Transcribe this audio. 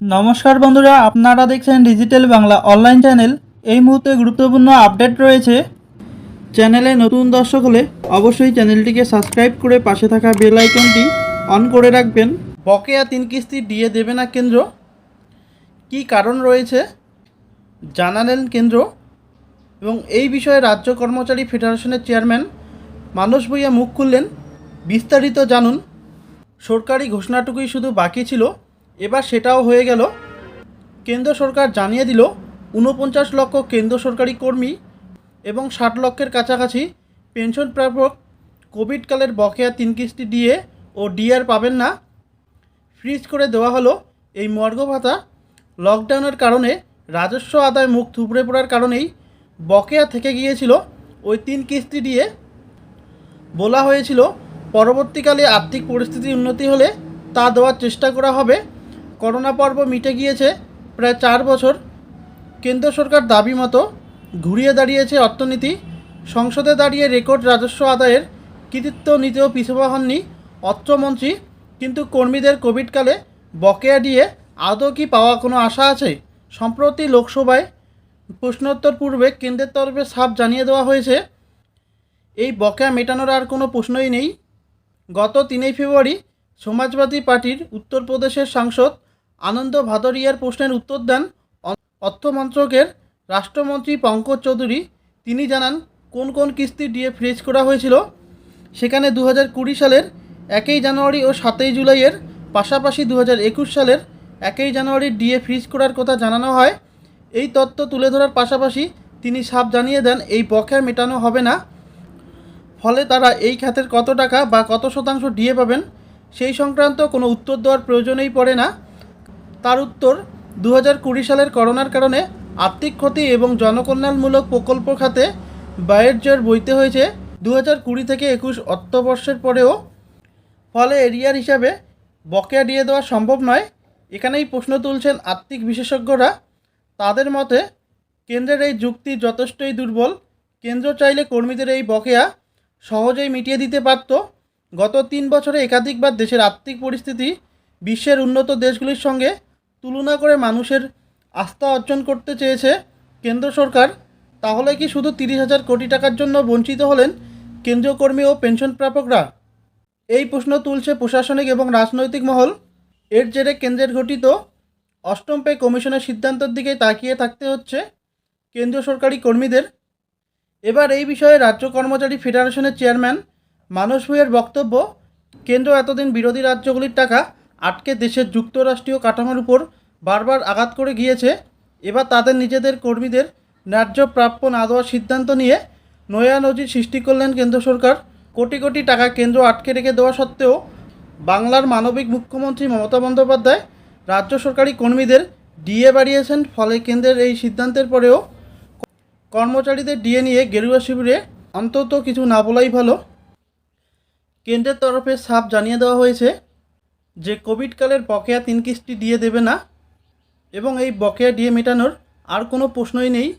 নমস্কার বন্ধুরা, আপনারা দেখছেন ডিজিটাল বাংলা অনলাইন চ্যানেল এই মুহূর্তে গুরুত্বপূর্ণ আপডেট রয়েছে। চ্যানেলে নতুন দর্শক হলে অবশ্যই চ্যানেলটিকে সাবস্ক্রাইব করে পাশে থাকা বেল আইকনটি অন করে রাখবেন। বকেয়া তিন কিস্তি দিয়ে দেবে না কেন্দ্র। কি কারণ রয়েছে জানালেন কেন্দ্র। এবং এই বিষয়ে রাজ্য কর্মচারী ফেডারেশনের চেয়ারম্যান মানস ভূঁইয়া মুখ খুললেন। বিস্তারিত জানুন। সরকারি ঘোষণাটুকুই শুধু বাকি ছিল। এবার সেটাও হয়ে গেল। কেন্দ্র সরকার জানিয়ে দিল, ঊনপঞ্চাশ লক্ষ কেন্দ্র সরকারি কর্মী এবং ষাট লক্ষের কাছাকাছি পেনশন প্রাপক কোভিডকালের বকেয়া তিন কিস্তি দিয়ে ও ডিআর পাবেন না। ফ্রিজ করে দেওয়া হলো এই মর্গ ভাতা। লকডাউনের কারণে রাজস্ব আদায় মুখ থুবড়ে পড়ার কারণেই বকেয়া থেকে গিয়েছিল ওই তিন কিস্তি দিয়ে। বলা হয়েছিল, পরবর্তীকালে আর্থিক পরিস্থিতির উন্নতি হলে তা দেওয়ার চেষ্টা করা হবে। করোনা পর্ব মিটে গিয়েছে প্রায় চার বছর। কেন্দ্র সরকার দাবি মতো ঘুরিয়ে দাঁড়িয়েছে অর্থনীতি। সংসদে দাঁড়িয়ে রেকর্ড রাজস্ব আদায়ের কৃতিত্ব নিতেও পিছুপা হননি অর্থমন্ত্রী। কিন্তু কর্মীদের কোভিডকালে বকেয়া দিয়ে আদৌ কি পাওয়া কোনো আশা আছে? সম্প্রতি লোকসভায় প্রশ্নোত্তর পূর্বে কেন্দ্রের তরফে সাপ জানিয়ে দেওয়া হয়েছে, এই বকেয়া মেটানোর আর কোনো প্রশ্নই নেই। গত তিনই ফেব্রুয়ারি সমাজবাদী পার্টির উত্তরপ্রদেশের সাংসদ আনন্দ ভাদরিয়ার প্রশ্নের উত্তর দেন অর্থমন্ত্রকের রাষ্ট্রমন্ত্রী পঙ্কজ চৌধুরী। তিনি জানান, কোন কোন কিস্তি দিয়ে ফ্রিজ করা হয়েছিল? সেখানে দু কুড়ি সালের একই জানুয়ারি ও সাতই জুলাইয়ের পাশাপাশি দু একুশ সালের একই জানুয়ারি ডিএ ফ্রিজ করার কথা জানানো হয়। এই তথ্য তুলে ধরার পাশাপাশি তিনি সাফ জানিয়ে দেন, এই বকেয়া মেটানো হবে না। ফলে তারা এই খাতের কত টাকা বা কত শতাংশ ডিএ পাবেন, সেই সংক্রান্ত কোনো উত্তর দেওয়ার প্রয়োজনেই পড়ে না। তার উত্তর দু হাজার কুড়ি সালের করোনার কারণে আর্থিক ক্ষতি এবং জনকল্যাণমূলক প্রকল্প খাতে ব্যয়ের জোর বইতে হয়েছে দু হাজার কুড়ি থেকে একুশ অর্থবর্ষের পরেও। ফলে এরিয়ার হিসাবে বকেয়া দিয়ে দেওয়া সম্ভব নয়। এখানেই প্রশ্ন তুলছেন আর্থিক বিশেষজ্ঞরা। তাদের মতে, কেন্দ্রের এই যুক্তি যথেষ্টই দুর্বল। কেন্দ্র চাইলে কর্মীদের এই বকেয়া সহজেই মিটিয়ে দিতে পারত। গত তিন বছরে একাধিকবার দেশের আর্থিক পরিস্থিতি, বিশ্বের উন্নত দেশগুলির সঙ্গে তুলনা করে মানুষের আস্থা অর্জন করতে চেয়েছে কেন্দ্র সরকার, তাহলে কি শুধু তিরিশ হাজার কোটি টাকার জন্য বঞ্চিত হলেন কেন্দ্রীয় কর্মী ও পেনশন প্রাপকরা? এই প্রশ্ন তুলছে প্রশাসনিক এবং রাজনৈতিক মহল। এর জেরে কেন্দ্রের গঠিত অষ্টম পে কমিশনের সিদ্ধান্তের দিকে তাকিয়ে থাকতে হচ্ছে কেন্দ্রীয় সরকারি কর্মীদের। এবার এই বিষয়ে রাজ্য কর্মচারী ফেডারেশনের চেয়ারম্যান মানস ভূঁইয়ের বক্তব্য, কেন্দ্র এতদিন বিরোধী রাজ্যগুলির টাকা আটকে দেশের যুক্তরাষ্ট্রীয় কাঠামোর উপর বারবার আঘাত করে গিয়েছে। এবার তাদের নিজেদের কর্মীদের ন্যায্য প্রাপ্য না দেওয়ার সিদ্ধান্ত নিয়ে নয়া নজির সৃষ্টি করলেন কেন্দ্র সরকার। কোটি কোটি টাকা কেন্দ্র আটকে রেখে দেওয়া সত্ত্বেও বাংলার মানবিক মুখ্যমন্ত্রী মমতা বন্দ্যোপাধ্যায় রাজ্য সরকারি কর্মীদের ডিএ বাড়িয়েছেন, ফলে কেন্দ্রের এই সিদ্ধান্তের পরেও কর্মচারীদের ডিএ নিয়ে গেরুয়া শিবিরে অন্তত কিছু না বলাই ভালো। কেন্দ্রের তরফে সাফ জানিয়ে দেওয়া হয়েছে যে কোভিডকালের বকেয়া তিন কিস্তি দিয়ে দেবে না? এবং এই বকেয়া দিয়ে মেটানোর আর কোনো প্রশ্নই নেই।